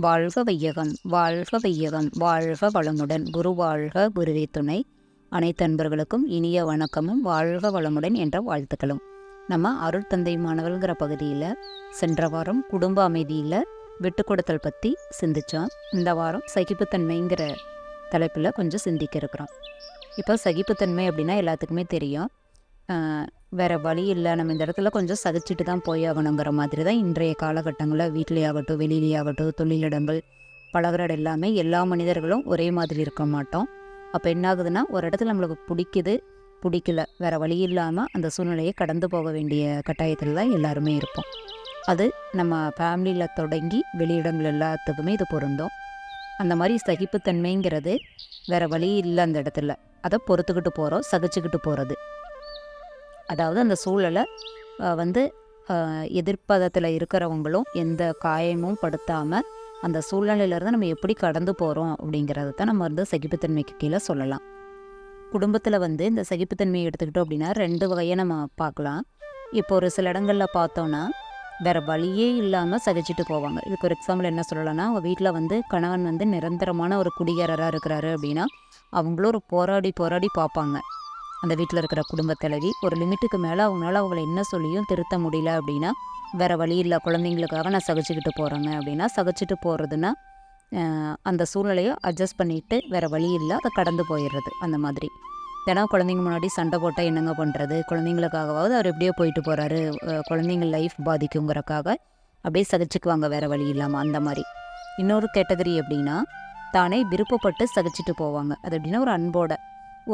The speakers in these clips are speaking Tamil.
வாழ்க வையகம் வாழ்க வையகம் வாழ்க வளமுடன். குரு வாழ்க குருவி துணை. அனைத்து அன்பர்களுக்கும் இனிய வணக்கமும் வாழ்க வளமுடன் என்ற வாழ்த்துக்களும். நம்ம அருள் தந்தை பகுதியில் சென்ற வாரம் குடும்ப அமைதியில் விட்டு கொடுத்தல் பற்றி சிந்திச்சோம். இந்த வாரம் சகிப்புத்தன்மைங்கிற தலைப்பில் கொஞ்சம் சிந்திக்க இருக்கிறோம். இப்போ சகிப்புத்தன்மை அப்படின்னா எல்லாத்துக்குமே தெரியும். வேற வழி இல்லை. நம்ம இந்த இடத்துல கொஞ்சம் சகிச்சுட்டு தான் போய் ஆகணுங்கிற மாதிரி தான் இன்றைய காலகட்டங்களில் வீட்டிலேயாகட்டும் வெளியிலேயாகட்டும் தொழிலிடங்கள் பழகிற எல்லாமே எல்லா மனிதர்களும் ஒரே மாதிரி இருக்க மாட்டோம். அப்போ என்ன ஆகுதுன்னா ஒரு இடத்துல நம்மளுக்கு பிடிக்குது பிடிக்கல வேற வழி இல்லாமல் அந்த சூழ்நிலையை கடந்து போக வேண்டிய கட்டாயத்தில் தான் எல்லாருமே இருப்போம். அது நம்ம ஃபேமிலியில் தொடங்கி வெளியிடங்கள் எல்லாத்துக்குமே இது பொருந்தும். அந்த மாதிரி சகிப்புத்தன்மைங்கிறது வேற வழி இல்லை அந்த இடத்துல. அதை பொறுத்துக்கிட்டு போகிறோம் சகிச்சுக்கிட்டு போகிறது அதாவது அந்த சூழலை வந்து எதிர்ப்பதத்தில் இருக்கிறவங்களும் எந்த காயமும் படுத்தாமல் அந்த சூழ்நிலையிலேருந்து நம்ம எப்படி கடந்து போகிறோம் அப்படிங்கிறத தான் நம்ம வந்து சகிப்புத்தன்மைக்கு கீழே சொல்லலாம். குடும்பத்தில் வந்து இந்த சகிப்புத்தன்மையை எடுத்துக்கிட்டோம் அப்படின்னா ரெண்டு வகையை நம்ம பார்க்கலாம். இப்போ ஒரு சில இடங்களில் பார்த்தோன்னா வேறு வழியே இல்லாமல் சகிச்சுட்டு போவாங்க. இதுக்கு ஒரு எக்ஸாம்பிள் என்ன சொல்லலாம்னா அவங்க வீட்டில் வந்து கணவன் வந்து நிரந்தரமான ஒரு குடிகாரராக இருக்கிறாரு அப்படின்னா அவங்களும் ஒரு போராடி போராடி பார்ப்பாங்க. அந்த வீட்டில் இருக்கிற குடும்பத்தலைவி ஒரு லிமிட்டுக்கு மேலே அவங்களால அவங்கள என்ன சொல்லியும் திருத்த முடியல அப்படின்னா வேறு வழி இல்லை குழந்தைங்களுக்காக நான் சகிச்சுக்கிட்டு போகிறேங்க அப்படின்னா சகிச்சுட்டு போகிறதுனா அந்த சூழ்நிலையை அட்ஜஸ்ட் பண்ணிட்டு வேற வழி இல்லை அதை கடந்து போயிடுறது அந்த மாதிரி. தினம் குழந்தைங்க முன்னாடி சண்டை போட்டால் என்னங்க பண்ணுறது குழந்தைங்களுக்காகவாவது அவர் எப்படியோ போயிட்டு போகிறாரு குழந்தைங்க லைஃப் பாதிக்குங்கிறக்காக அப்படியே சகிச்சுக்குவாங்க வேற வழி இல்லாமல் அந்த மாதிரி. இன்னொரு கேட்டகரி எப்படின்னா தானே விருப்பப்பட்டு சகிச்சுட்டு போவாங்க. அது எப்படின்னா ஒரு அன்போட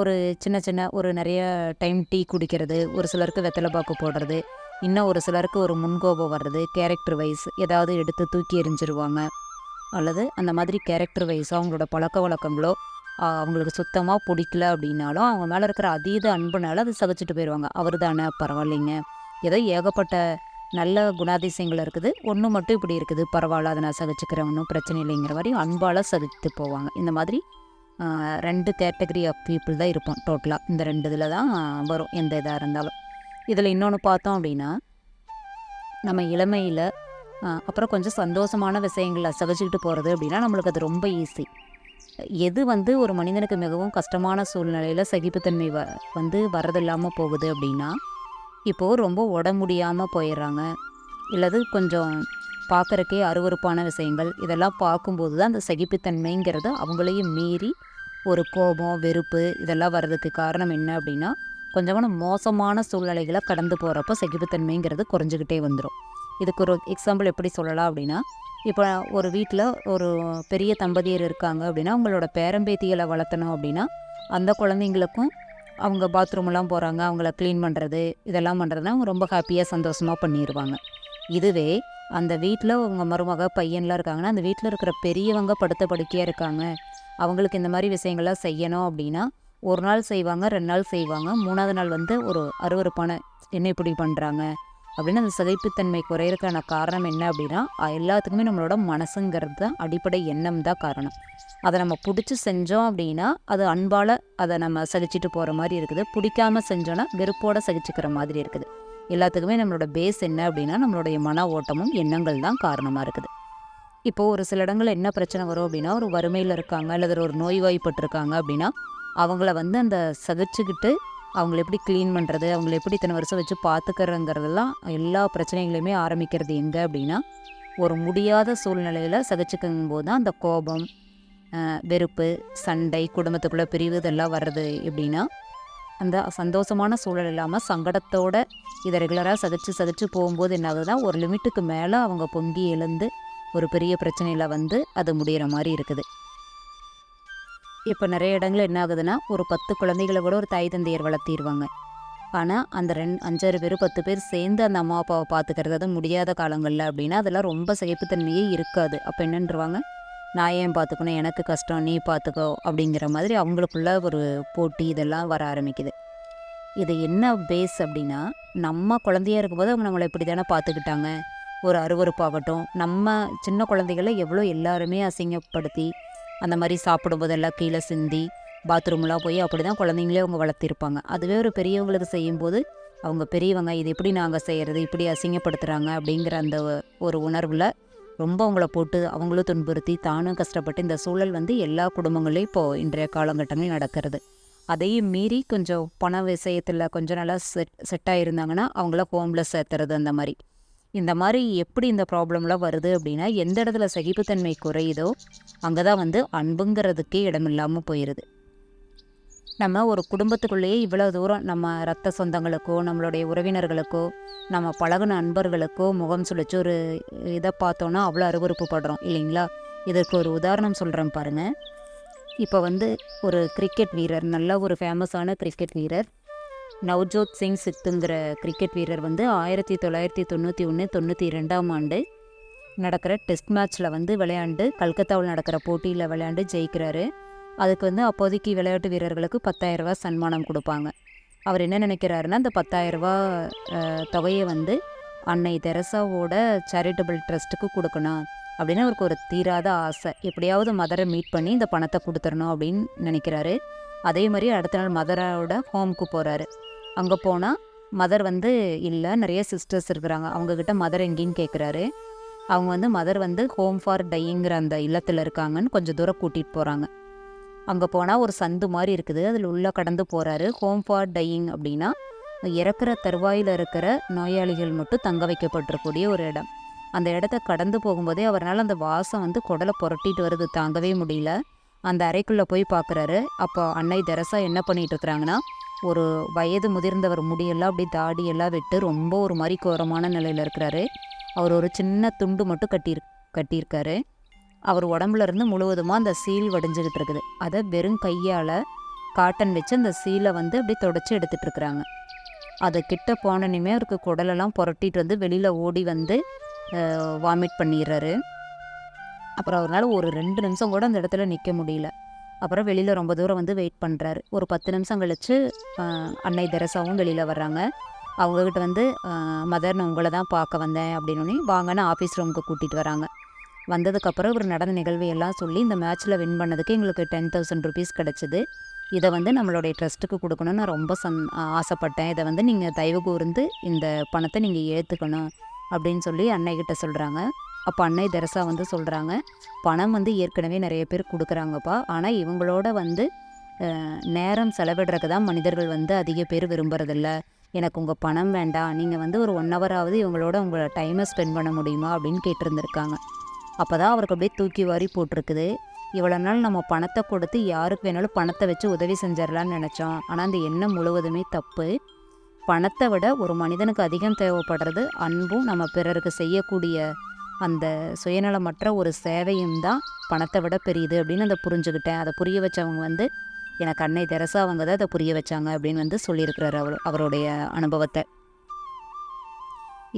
ஒரு சின்ன சின்ன ஒரு நிறைய டைம் டீ குடிக்கிறது ஒரு சிலருக்கு வெத்தலை பாக்கு போடுறது இன்னும் ஒரு சிலருக்கு ஒரு முன்கோபம் வர்றது கேரக்டர் வைஸ் ஏதாவது எடுத்து தூக்கி எறிஞ்சிருவாங்க. அல்லது அந்த மாதிரி கேரக்டர் வைஸ் அவங்களோட பழக்க வழக்கங்களோ அவங்களுக்கு சுத்தமாக பிடிக்கல அப்படின்னாலும் அவங்க மேலே இருக்கிற அதீத அன்புனால அதை சகிச்சிட்டு போயிடுவாங்க அவர் தானே பரவாயில்லைங்க. ஏதோ ஏகப்பட்ட நல்ல குணாதிசயங்கள் இருக்குது. ஒன்று மட்டும் இப்படி இருக்குது. பரவாயில்ல அதை நான் சகிச்சுக்கிறேன். ஒன்றும் பிரச்சனை இல்லைங்கிற மாதிரி அன்பால் சகித்து போவாங்க. இந்த மாதிரி ரெண்டு கேட்டகரி ஆஃப் பீப்புள் தான் இருப்போம் டோட்டலாக இந்த ரெண்டு இதில் தான் வரும் எந்த இதாக இருந்தாலும். இதில் இன்னொன்று பார்த்தோம் அப்படின்னா நம்ம இளமையில் அப்புறம் கொஞ்சம் சந்தோஷமான விஷயங்களை சகிச்சுக்கிட்டு போகிறது அப்படின்னா நம்மளுக்கு அது ரொம்ப ஈஸி எது வந்து ஒரு மனிதனுக்கு மிகவும் கஷ்டமான சூழ்நிலையில் சகிப்புத்தன்மை வ வந்து வரதில்லாமல் போகுது அப்படின்னா இப்போது ரொம்ப உடம்பு முடியாமல் போயிடுறாங்க. இல்லது கொஞ்சம் பார்க்குறக்கே அருவருப்பான விஷயங்கள். இதெல்லாம் பார்க்கும்போது தான் அந்த சகிப்புத்தன்மைங்கிறது அவங்களையும் மீறி ஒரு கோபம் வெறுப்பு இதெல்லாம் வர்றதுக்கு காரணம் என்ன அப்படின்னா கொஞ்சமான மோசமான சூழ்நிலைகளை கடந்து போகிறப்ப சகிப்புத்தன்மைங்கிறது குறைஞ்சிக்கிட்டே வந்துடும் இதுக்கு ஒரு எக்ஸாம்பிள் எப்படி சொல்லலாம் அப்படின்னா இப்போ ஒரு வீட்டில் ஒரு பெரிய தம்பதியர் இருக்காங்க அப்படின்னா அவங்களோட பேரம்பேத்திகளை வளர்த்தணும் அப்படின்னா அந்த குழந்தைங்களுக்கும் அவங்க பாத்ரூம்லாம் போகிறாங்க அவங்கள க்ளீன் பண்ணுறது இதெல்லாம் பண்ணுறதுனா அவங்க ரொம்ப ஹாப்பியாக சந்தோஷமாக பண்ணிடுவாங்க இதுவே அந்த வீட்டில் அவங்க மருமக பையன்லாம் இருக்காங்கன்னா அந்த வீட்டில் இருக்கிற பெரியவங்க படுத்த படுக்கையாக இருக்காங்க. அவங்களுக்கு இந்த மாதிரி விஷயங்கள்லாம் செய்யணும் அப்படின்னா ஒரு நாள் செய்வாங்க ரெண்டு நாள் செய்வாங்க மூணாவது நாள் வந்து ஒரு அருவருப்பான என்ன இப்படி பண்ணுறாங்க அப்படின்னு அந்த சகிப்புத்தன்மை குறையிறதுக்கான காரணம் என்ன அப்படின்னா எல்லாத்துக்குமே நம்மளோட மனசுங்கிறது தான் அடிப்படை எண்ணம் தான் காரணம். அதை நம்ம பிடிச்சி செஞ்சோம் அப்படின்னா அது அன்பால் அதை நம்ம சகிச்சுட்டு போகிற மாதிரி இருக்குது. பிடிக்காம செஞ்சோன்னா வெறுப்போடு சகிச்சுக்கிற மாதிரி இருக்குது. எல்லாத்துக்குமே நம்மளோட பேஸ் என்ன அப்படின்னா நம்மளுடைய மன ஓட்டமும் எண்ணங்கள் தான் காரணமாக இருக்குது. இப்போது ஒரு சில இடங்களில் என்ன பிரச்சனை வரும் அப்படின்னா ஒரு வறுமையில் இருக்காங்க அல்லது ஒரு நோய்வாய்ப்பட்டிருக்காங்க அப்படின்னா அவங்கள வந்து அந்த சகிச்சுக்கிட்டு அவங்கள எப்படி க்ளீன் பண்ணுறது அவங்கள எப்படி இத்தனை வருஷம் வச்சு பார்த்துக்கிறங்கிறதெல்லாம் எல்லா பிரச்சனைகளையுமே ஆரம்பிக்கிறது எங்கே அப்படின்னா ஒரு முடியாத சூழ்நிலையில் சகிச்சுக்கும் போது தான் அந்த கோபம் வெறுப்பு சண்டை குடும்பத்துக்குள்ளே பிரிவு இதெல்லாம் வர்றது எப்படின்னா அந்த சந்தோஷமான சூழல் இல்லாமல் சங்கடத்தோடு இதை ரெகுலராக சதிச்சு சதிச்சு போகும்போது என்ன ஆகுதுன்னா ஒரு லிமிட்டுக்கு மேலே அவங்க பொங்கி எழுந்து ஒரு பெரிய பிரச்சனையில் வந்து அது முடியிற மாதிரி இருக்குது. இப்போ நிறைய இடங்கள் என்ன ஆகுதுன்னா ஒரு பத்து குழந்தைகளை கூட ஒரு தாய் தந்தையர் வளர்த்திடுவாங்க ஆனால் அந்த ரெண்டு அஞ்சாறு பேர் பத்து பேர் சேர்ந்து அந்த அம்மா அப்பாவை பார்த்துக்கிறது அது முடியாத காலங்களில் அப்படின்னா அதெல்லாம் ரொம்ப சகிப்புத்தன்மையே இருக்காது. அப்போ என்னன்றவாங்க? நான் ஏன் பார்த்துக்கணும் எனக்கு கஷ்டம் நீ பார்த்துக்கோ அப்படிங்கிற மாதிரி அவங்களுக்குள்ள ஒரு போட்டி இதெல்லாம் வர ஆரம்பிக்குது. இது என்ன பேஸ் அப்படின்னா நம்ம குழந்தையா இருக்கும்போது அவங்க நம்மளை இப்படி தானே பார்த்துக்கிட்டாங்க ஒரு அருவருப்பாகட்டும் நம்ம சின்ன குழந்தைகளை எவ்வளோ எல்லாருமே அசிங்கப்படுத்தி அந்த மாதிரி சாப்பிடும்போதெல்லாம் கீழே சிந்தி பாத்ரூம்லாம் போய் அப்படி தான் குழந்தைங்களே அவங்க வளர்த்திருப்பாங்க. அதுவே ஒரு பெரியவங்களுக்கு செய்யும்போது அவங்க பெரியவங்க இது எப்படி நாங்கள் செய்கிறது இப்படி அசிங்கப்படுத்துகிறாங்க அப்படிங்கிற அந்த ஒரு உணர்வில் ரொம்ப அவங்கள போட்டு அவங்களும் துன்புறுத்தி தானும் கஷ்டப்பட்டு இந்த சூழல் வந்து எல்லா குடும்பங்களையும் இப்போது இன்றைய காலகட்டங்களில் நடக்கிறது. அதையும் மீறி கொஞ்சம் பண விஷயத்தில் கொஞ்சம் நல்லா செட் செட் இருந்தாங்கன்னா அவங்கள ஹோம்லெஸ் சேர்த்துறது அந்த மாதிரி. இந்த மாதிரி எப்படி இந்த ப்ராப்ளம்லாம் வருது அப்படின்னா எந்த இடத்துல சகிப்புத்தன்மை குறையுதோ அங்கே தான் வந்து அன்புங்கிறதுக்கே இடமில்லாமல் போயிடுது நம்ம ஒரு குடும்பத்துக்குள்ளேயே இவ்வளோ தூரம் நம்ம ரத்த சொந்தங்களுக்கோ நம்மளுடைய உறவினர்களுக்கோ நம்ம பழகுன நண்பர்களுக்கோ முகம் சுழிச்சு ஒரு இதை பார்த்தோன்னா அவ்வளோ அருவருப்பு படுறோம் இல்லைங்களா? இதற்கு ஒரு உதாரணம் சொல்கிறேன் பாருங்கள் இப்போ வந்து ஒரு கிரிக்கெட் வீரர் நல்ல ஒரு ஃபேமஸான கிரிக்கெட் வீரர் நவ்ஜோத் சிங் சித்துங்கிற கிரிக்கெட் வீரர் வந்து ஆயிரத்தி தொள்ளாயிரத்தி தொண்ணூற்றி ஒன்று தொண்ணூற்றி ரெண்டாம் ஆண்டு நடக்கிற டெஸ்ட் மேட்ச்சில் வந்து விளையாண்டு கல்கத்தாவில் நடக்கிற போட்டியில் விளையாண்டு ஜெயிக்கிறாரு. அதுக்கு வந்து அப்போதைக்கு விளையாட்டு வீரர்களுக்கு பத்தாயிரரூபா சன்மானம் கொடுப்பாங்க. அவர் என்ன நினைக்கிறாருன்னா அந்த பத்தாயிரரூபா தொகையை வந்து அன்னை தெரசாவோட சேரிட்டபிள் ட்ரஸ்ட்டுக்கு கொடுக்கணும் அப்படின்னு அவருக்கு ஒரு தீராத ஆசை. எப்படியாவது மதரை மீட் பண்ணி இந்த பணத்தை கொடுத்துடணும் அப்படின்னு நினைக்கிறாரு. அதே மாதிரி அடுத்த நாள் மதரோட ஹோம்க்கு போகிறாரு அங்கே போனால் மதர் வந்து இல்லை நிறைய சிஸ்டர்ஸ் இருக்கிறாங்க. அவங்கக்கிட்ட மதர் எங்கேன்னு கேட்குறாரு அவங்க வந்து மதர் வந்து ஹோம் ஃபார் டைங்கிற அந்த இல்லத்தில் இருக்காங்கன்னு கொஞ்சம் தூரம் கூட்டிகிட்டு போகிறாங்க அங்கே போனால் ஒரு சந்து மாதிரி இருக்குது. அதில் உள்ளே கடந்து போகிறாரு ஹோம் ஃபார் டையிங் அப்படின்னா இறக்குற தருவாயில் இருக்கிற நோயாளிகள் மட்டும் தங்க வைக்கப்பட்டிருக்கூடிய ஒரு இடம். அந்த இடத்த கடந்து போகும்போதே அவரால் அந்த வாசம் வந்து குடலை புரட்டிட்டு வருது. தாங்கவே முடியல. அந்த அறைக்குள்ளே போய் பார்க்குறாரு அப்போ அன்னை தெரசா என்ன பண்ணிட்டு இருக்கிறாங்கன்னா ஒரு வயது முதிர்ந்தவர் முடியெல்லாம் அப்படி தாடியெல்லாம் விட்டு ரொம்ப ஒரு மாதிரி கோரமான நிலையில் இருக்கிறாரு. அவர் ஒரு சின்ன துண்டு மட்டும் கட்டி கட்டியிருக்காரு. அவர் உடம்புல இருந்து முழுவதுமாக அந்த சீல் வடிஞ்சுக்கிட்டு இருக்குது. அதை வெறும் கையால் காட்டன் வச்சு அந்த சீலை வந்து அப்படியே தொடச்சி எடுத்துகிட்டு இருக்கிறாங்க அது கிட்ட போனனுமே அவருக்கு குடலெல்லாம் புரட்டிட்டு வந்து வெளியில் ஓடி வந்து வாமிட் பண்ணிடுறாரு. அப்புறம் அவரால் ஒரு ரெண்டு நிமிஷம் கூட அந்த இடத்துல நிற்க முடியல. அப்புறம் வெளியில் ரொம்ப தூரம் வந்து வெயிட் பண்ணுறாரு ஒரு பத்து நிமிஷம் கழித்து அன்னை தெரசாவும் வெளியில் வர்றாங்க. அவங்கக்கிட்ட வந்து மதர் நான் உங்களை தான் பார்க்க வந்தேன் அப்படின்னு வாங்கன்னு ஆஃபீஸ் ரூமுக்கு கூட்டிகிட்டு வராங்க. வந்ததுக்கப்புறம் இவர் நடந்த நிகழ்வை எல்லாம் சொல்லி இந்த மேட்ச்சில் வின் பண்ணதுக்கு எங்களுக்கு டென் தௌசண்ட் ருபீஸ் கிடச்சிது. இதை வந்து நம்மளுடைய ட்ரஸ்ட்டுக்கு கொடுக்கணும்னு நான் ரொம்ப சந் ஆசைப்பட்டேன். இதை வந்து நீங்கள் தயவு கூர்ந்து இந்த பணத்தை நீங்கள் ஏற்றுக்கணும் அப்படின்னு சொல்லி அன்னைக்கிட்ட சொல்கிறாங்க அப்போ அன்னை தெரசா வந்து சொல்கிறாங்க பணம் வந்து ஏற்கனவே நிறைய பேர் கொடுக்குறாங்கப்பா. ஆனால் இவங்களோட வந்து நேரம் செலவிடுறதுக்கு தான் மனிதர்கள் வந்து அதிக பேர் விரும்புறதில்ல. எனக்கு உங்கள் பணம் வேண்டாம். நீங்கள் வந்து ஒரு ஒன் ஹவராவது இவங்களோட உங்களை டைமை ஸ்பெண்ட் பண்ண முடியுமா? அப்படின்னு கேட்டிருந்துருக்காங்க. அப்போ தான் அவருக்கு அப்படியே தூக்கி வாரி போட்டிருக்குது. இவ்வளோ நாள் நம்ம பணத்தை கொடுத்து யாருக்கு வேணாலும் பணத்தை வச்சு உதவி செஞ்சிடலான்னு நினச்சோம். ஆனால் அந்த எண்ணம் முழுவதுமே தப்பு. பணத்தை விட ஒரு மனிதனுக்கு அதிகம் தேவைப்படுறது அன்பும் நம்ம பிறருக்கு செய்யக்கூடிய அந்த சுயநலமற்ற ஒரு சேவையும் தான் பணத்தை விட பெரியது அப்படின்னு அதை புரிஞ்சுக்கிட்டேன். அதை புரிய வச்சவங்க வந்து எனக்கு அன்னை தெரசா அவங்க தான் அதை புரிய வச்சாங்க அப்படின்னு வந்து சொல்லியிருக்கிறார் அவர் அவருடைய அனுபவத்தை.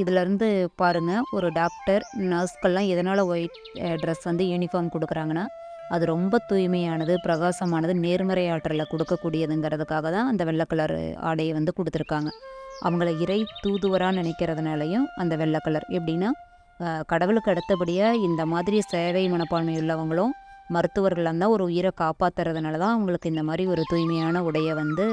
இதிலேருந்து பாருங்கள் ஒரு டாக்டர் நர்ஸ்க்கெல்லாம் எதனால் ஒயிட் ட்ரெஸ் வந்து யூனிஃபார்ம் கொடுக்குறாங்கன்னா அது ரொம்ப தூய்மையானது பிரகாசமானது நேர்மறை ஆற்றலில் கொடுக்கக்கூடியதுங்கிறதுக்காக தான் அந்த வெள்ளை கலர் ஆடையை வந்து கொடுத்துருக்காங்க. அவங்கள இறை தூதுவராக நினைக்கிறதுனாலையும் அந்த வெள்ளை கலர் எப்படின்னா கடவுளுக்கு அடுத்தபடியாக இந்த மாதிரி சேவை மனப்பான்மை உள்ளவங்களும் மருத்துவர்கள் இருந்தால் ஒரு உயிரை காப்பாற்றுறதுனால தான் அவங்களுக்கு இந்த மாதிரி ஒரு தூய்மையான உடையை வந்து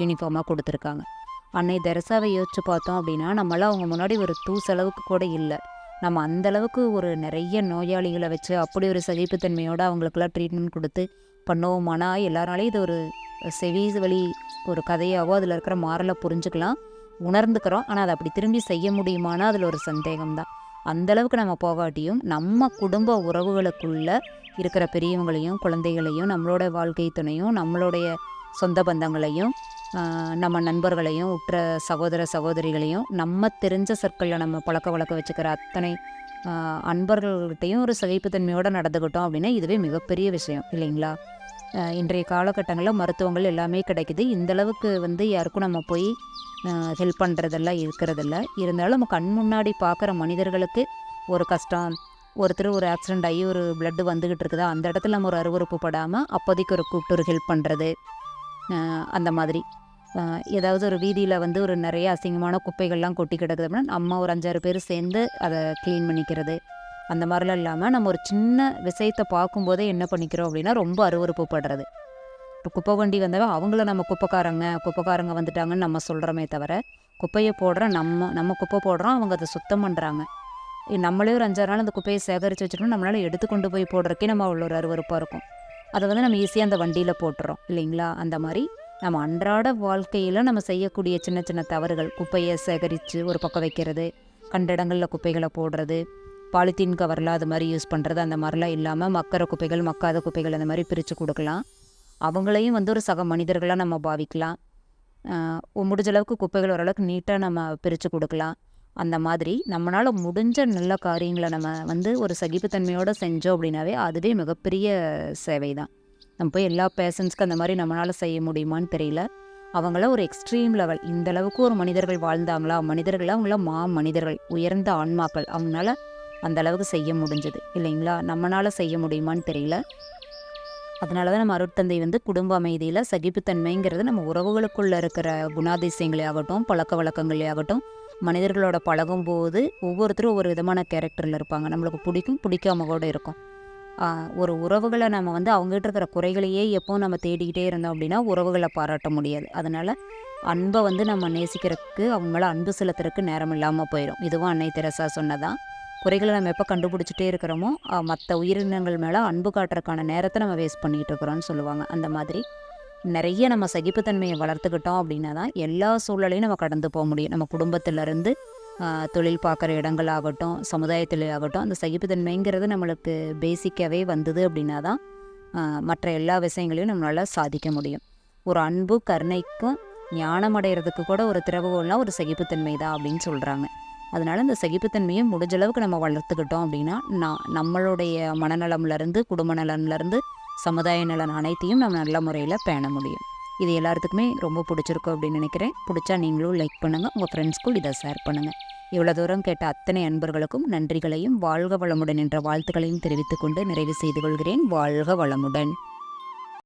யூனிஃபார்மாக கொடுத்துருக்காங்க. அன்னை தெரசாவை யோசிச்சு பார்த்தோம் அப்படின்னா நம்மளாம் அவங்க முன்னாடி ஒரு தூசளவுக்கு கூட இல்லை. நம்ம அந்தளவுக்கு ஒரு நிறைய நோயாளிகளை வச்சு அப்படி ஒரு சகிப்புத்தன்மையோடு அவங்களுக்கெல்லாம் ட்ரீட்மெண்ட் கொடுத்து பண்ணுவோமானா எல்லாராலையும் இது ஒரு செவி வழி ஒரு கதையாவோ அதில் இருக்கிற மாறலை புரிஞ்சுக்கலாம் உணர்ந்துக்கிறோம். ஆனால் அதை அப்படி திரும்பி செய்ய முடியுமானா அதில் ஒரு சந்தேகம் தான் அந்தளவுக்கு நம்ம போகாட்டியும் நம்ம குடும்ப உறவுகளுக்குள்ள இருக்கிற பெரியவங்களையும் குழந்தைகளையும் நம்மளோட வாழ்க்கை துணையும் நம்மளுடைய சொந்த பந்தங்களையும் நம்ம நண்பர்களையும் உற்ற சகோதர சகோதரிகளையும் நம்ம தெரிஞ்ச சர்க்கிளில் நம்ம பழக்க வழக்க வச்சுக்கிற அத்தனை அன்பர்கள்கிட்டையும் ஒரு சகிப்புத்தன்மையோடு நடந்துக்கிட்டோம் அப்படின்னா இதுவே மிகப்பெரிய விஷயம் இல்லைங்களா? இன்றைய காலகட்டங்களில் மருத்துவங்கள் எல்லாமே கிடைக்குது. இந்தளவுக்கு வந்து யாருக்கும் நம்ம போய் ஹெல்ப் பண்ணுறதெல்லாம் இருக்கிறதில்ல. இருந்தாலும் நம்ம கண் முன்னாடி பார்க்குற மனிதர்களுக்கு ஒரு கஷ்டம் ஒருத்தர் ஒரு ஆக்சிடெண்ட் ஆகி ஒரு பிளட்டு வந்துக்கிட்டு இருக்குதா? அந்த இடத்துல நம்ம ஒரு அருவறுப்பு படாமல் அப்போதைக்கு ஒரு கூப்பிட்டு ஒரு ஹெல்ப் பண்ணுறது அந்த மாதிரி. ஏதாவது ஒரு வீதியில் வந்து ஒரு நிறைய அசிங்கமான குப்பைகள்லாம் கொட்டி கிடக்குது அப்படின்னா நம்ம ஒரு அஞ்சாறு பேர் சேர்ந்து அதை க்ளீன் பண்ணிக்கிறது. அந்த மாதிரிலாம் இல்லாமல் நம்ம ஒரு சின்ன விஷயத்தை பார்க்கும்போதே என்ன பண்ணிக்கிறோம் அப்படின்னா ரொம்ப அருவறுப்பு படுறது இப்போ குப்பை வண்டி வந்தவன் அவங்கள நம்ம குப்பைக்காரங்க குப்பைக்காரங்க வந்துட்டாங்கன்னு நம்ம சொல்கிறோமே தவிர குப்பையை போடுற நம்ம நம்ம குப்பை போடுறோம் அவங்க அதை சுத்தம் பண்ணுறாங்க நம்மளே ஒரு அஞ்சாறு நாள் அந்த குப்பையை சேகரித்து வச்சுட்டோம்னா நம்மளால் எடுத்து கொண்டு போய் போடுறக்கே நம்ம அவ்வளோ ஒரு அருவருப்பாக இருக்கும். அதை வந்து நம்ம ஈஸியாக அந்த வண்டியில் போட்டுறோம் இல்லைங்களா? அந்த மாதிரி நம்ம அன்றாட வாழ்க்கையில் நம்ம செய்யக்கூடிய சின்ன சின்ன தவறுகள் குப்பையை சேகரித்து ஒரு பக்கம் வைக்கிறது கண்ட இடங்களில் குப்பைகளை போடுறது பாலித்தீன் கவர்லாம் அது மாதிரி யூஸ் பண்ணுறது அந்த மாதிரிலாம் இல்லாமல் மக்கிற குப்பைகள் மக்காத குப்பைகள் அந்த மாதிரி பிரித்து கொடுக்கலாம். அவங்களையும் வந்து ஒரு சக மனிதர்களாக நம்ம பாவிக்கலாம். முடிஞ்சளவுக்கு முடிஞ்ச அளவுக்கு குப்பைகள் ஓரளவுக்கு நீட்டாக நம்ம பிரித்து கொடுக்கலாம். அந்த மாதிரி நம்மளால் முடிஞ்ச நல்ல காரியங்களை நம்ம வந்து ஒரு சகிப்புத்தன்மையோடு செஞ்சோம் அப்படின்னாவே அதுவே மிகப்பெரிய சேவை தான் நம்ம போய் எல்லா பேஷண்ட்ஸ்க்கு அந்த மாதிரி நம்மளால் செய்ய முடியுமான்னு தெரியல. அவங்கள ஒரு எக்ஸ்ட்ரீம் லெவல் இந்த அளவுக்கு ஒரு மனிதர்கள் வாழ்ந்தாங்களா? மனிதர்கள்? அவங்கள மா மனிதர்கள் உயர்ந்த ஆன்மாக்கள். அவங்களால அந்த அளவுக்கு செய்ய முடிஞ்சது இல்லைங்களா? நம்மளால் செய்ய முடியுமான்னு தெரியல. அதனால தான் நம்ம அருட்தந்தை வந்து குடும்ப அமைதியில் சகிப்புத்தன்மைங்கிறது நம்ம உறவுகளுக்குள்ளே இருக்கிற குணாதிசயங்களே ஆகட்டும் பழக்க வழக்கங்களே ஆகட்டும் மனிதர்களோட பழகும்போது ஒவ்வொருத்தரும் ஒவ்வொரு விதமான கேரக்டரில் இருப்பாங்க. நம்மளுக்கு பிடிக்கும் பிடிக்காம கூட இருக்கும் ஒரு உறவுகளை நம்ம வந்து அவங்ககிட்ட இருக்கிற குறைகளையே எப்போ நம்ம தேடிக்கிட்டே இருந்தோம் அப்படின்னா உறவுகளை பாராட்ட முடியாது. அதனால் அன்பை வந்து நம்ம நேசிக்கிறதுக்கு அவங்கள அன்பு செலுத்துறதுக்கு நேரம் இல்லாமல் போயிடும் இதுவும் அன்னை தெரசா சொன்னதான். குறைகளை நம்ம எப்போ கண்டுபிடிச்சிட்டே இருக்கிறோமோ மற்ற உயிரினங்கள் மேலே அன்பு காட்டுறதுக்கான நேரத்தை நம்ம வேஸ்ட் பண்ணிகிட்டு இருக்கிறோம்னு சொல்லுவாங்க. அந்த மாதிரி நிறைய நம்ம சகிப்புத்தன்மையை வளர்த்துக்கிட்டோம் அப்படின்னா தான் எல்லா சூழலையும் நம்ம கடந்து போக முடியும். நம்ம குடும்பத்திலேருந்து தொழில் பார்க்குற இடங்களாகட்டும் சமுதாயத்தில் ஆகட்டும் அந்த சகிப்புத்தன்மைங்கிறது நம்மளுக்கு பேசிக்காகவே வந்தது அப்படின்னா தான் மற்ற எல்லா விஷயங்களையும் நம்மளால் சாதிக்க முடியும். ஒரு அன்பு கருணைக்கும் ஞானம் அடைகிறதுக்கு கூட ஒரு திறவுகோல்னால் ஒரு சகிப்புத்தன்மை தான் அப்படின்னு சொல்கிறாங்க அதனால் இந்த சகிப்புத்தன்மையை முடிஞ்ச அளவுக்கு நம்ம வளர்த்துக்கிட்டோம் அப்படின்னா நான் நம்மளுடைய மனநலம்லேருந்து குடும்ப நலன்லேருந்து சமுதாய நலன் அனைத்தையும் நம்ம நல்ல முறையில் பேண முடியும். இது எல்லாத்துக்குமே ரொம்ப பிடிச்சிருக்கும் அப்படின்னு நினைக்கிறேன். பிடிச்சா நீங்களும் லைக் பண்ணுங்கள் உங்கள் ஃப்ரெண்ட்ஸ்க்கும் இதை ஷேர் பண்ணுங்கள் இவ்வளோ தூரம் கேட்ட அத்தனை அன்பர்களுக்கும் நன்றிகளையும் வாழ்க வளமுடன் என்ற வாழ்த்துக்களையும் தெரிவித்துக்கொண்டு நிறைவு செய்து கொள்கிறேன். வாழ்க வளமுடன்.